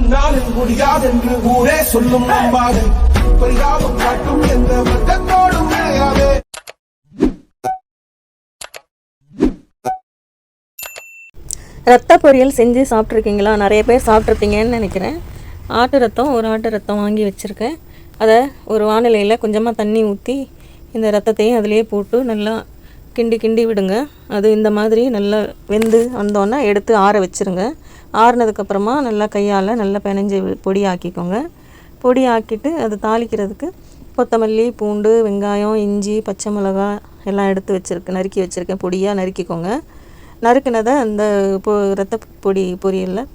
உன்னால் முடியாதென்று ஊரே சொல்லும் நம்பாது பரிதாபம் காட்டும் எந்த வர்க்கத்தோடும் இணையாதே ரத்த பொரியல் செஞ்சு சாப்பிட்ருக்கீங்களா? நிறைய பேர் சாப்பிட்ருப்பீங்கன்னு நினைக்கிறேன். ஆட்டு ரத்தம் ஒரு ஆட்டு ரத்தம் வாங்கி வச்சுருக்கேன். அதை ஒரு வானிலையில் கொஞ்சமாக தண்ணி ஊற்றி இந்த ரத்தத்தையும் அதிலே போட்டு நல்லா கிண்டி கிண்டி விடுங்க. அது இந்த மாதிரி நல்லா வெந்து வந்தோன்னே எடுத்து ஆற வச்சுருங்க. ஆறுனதுக்கப்புறமா நல்லா கையால் நல்லா பிணைஞ்சு பொடி ஆக்கிக்கோங்க பொடி ஆக்கிட்டு அது தாளிக்கிறதுக்கு கொத்தமல்லி பூண்டு வெங்காயம் இஞ்சி பச்சை மிளகாய் எல்லாம் எடுத்து வச்சுருக்கேன் நறுக்கி வச்சுருக்கேன் பொடியாக நறுக்கிக்கோங்க. நறுக்குனதை அந்த பொ ரத்த பொடி பொரியலில்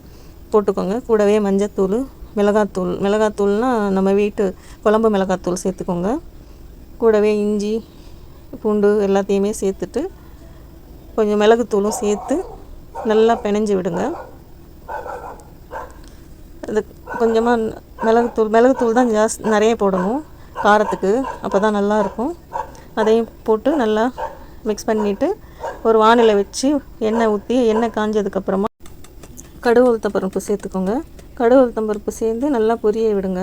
போட்டுக்கோங்க. கூடவே மஞ்சத்தூள் மிளகாத்தூள். மிளகாத்தூள்னால் நம்ம வீட்டு குழம்பு மிளகாத்தூள் சேர்த்துக்கோங்க. கூடவே இஞ்சி பூண்டு எல்லாத்தையுமே சேர்த்துட்டு கொஞ்சம் மிளகுத்தூளும் சேர்த்து நல்லா பிணைஞ்சு விடுங்க. கொஞ்சமாக மிளகுத்தூள் மிளகுத்தூள் தான் ஜாஸ் நிறைய போடணும் காரத்துக்கு. அப்போ தான் நல்லாயிருக்கும் அதையும் போட்டு நல்லா மிக்ஸ் பண்ணிவிட்டு ஒரு வானிலை வச்சு எண்ணெய் ஊற்றி எண்ணெய் காஞ்சதுக்கப்புறமா கடுகு உளுத்தம்பருப்பு சேர்த்துக்கோங்க. கடுகு உளுத்தம் பருப்பு சேர்ந்து நல்லா பொரிய விடுங்க.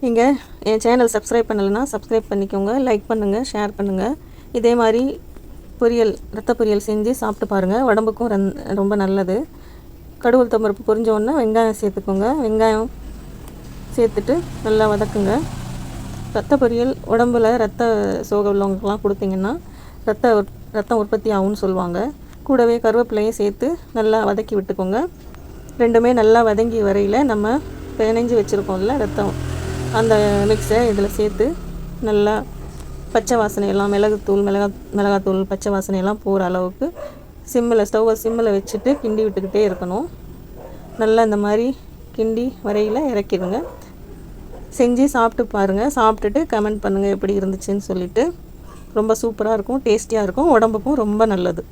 நீங்கள் என் சேனல் சப்ஸ்கிரைப் பண்ணலைன்னா சப்ஸ்கிரைப் பண்ணிக்கோங்க லைக் பண்ணுங்கள் ஷேர் பண்ணுங்கள் இதே மாதிரி பொரியல் ரத்த பொரியல் செஞ்சு சாப்பிட்டு பாருங்கள் உடம்புக்கும் ரன்- ரொம்ப நல்லது. கடுகு உளுத்தம் பருப்பு பொரிஞ்ச உடனே வெங்காயம் சேர்த்துக்கோங்க. வெங்காயம் சேர்த்துட்டு நல்லா வதக்குங்க. ரத்த பொரியல் உடம்புல ரத்த சோக உள்ளவங்களுக்குலாம் கொடுத்தீங்கன்னா ரத்த ரத்தம் உற்பத்தி ஆகும்னு சொல்லுவாங்க. கூடவே கருவேப்பிலையும் சேர்த்து நல்லா வதக்கி விட்டுக்கோங்க. ரெண்டுமே நல்லா வதங்கி வரையில் நம்ம பிணைஞ்சு வச்சுருக்கோம்ல ரத்தம். அந்த மிக்ஸை இதில் சேர்த்து நல்லா பச்சை வாசனையெல்லாம் மிளகுத்தூள் மிளகா மிளகாத்தூள் பச்சை வாசனை எல்லாம் போகிற அளவுக்கு சிம்மில் ஸ்டவ்வை சிம்மில் வச்சுட்டு கிண்டி விட்டுக்கிட்டே இருக்கணும். நல்லா இந்த மாதிரி கிண்டி வரையில் இறக்கிடுங்க. செஞ்சு சாப்பிட்டு பாருங்கள் சாப்பிட்டுட்டு கமெண்ட் பண்ணுங்கள் எப்படி இருந்துச்சுன்னு சொல்லிட்டு. ரொம்ப சூப்பராக இருக்கும் டேஸ்டியாக இருக்கும் உடம்புக்கும் ரொம்ப நல்லது.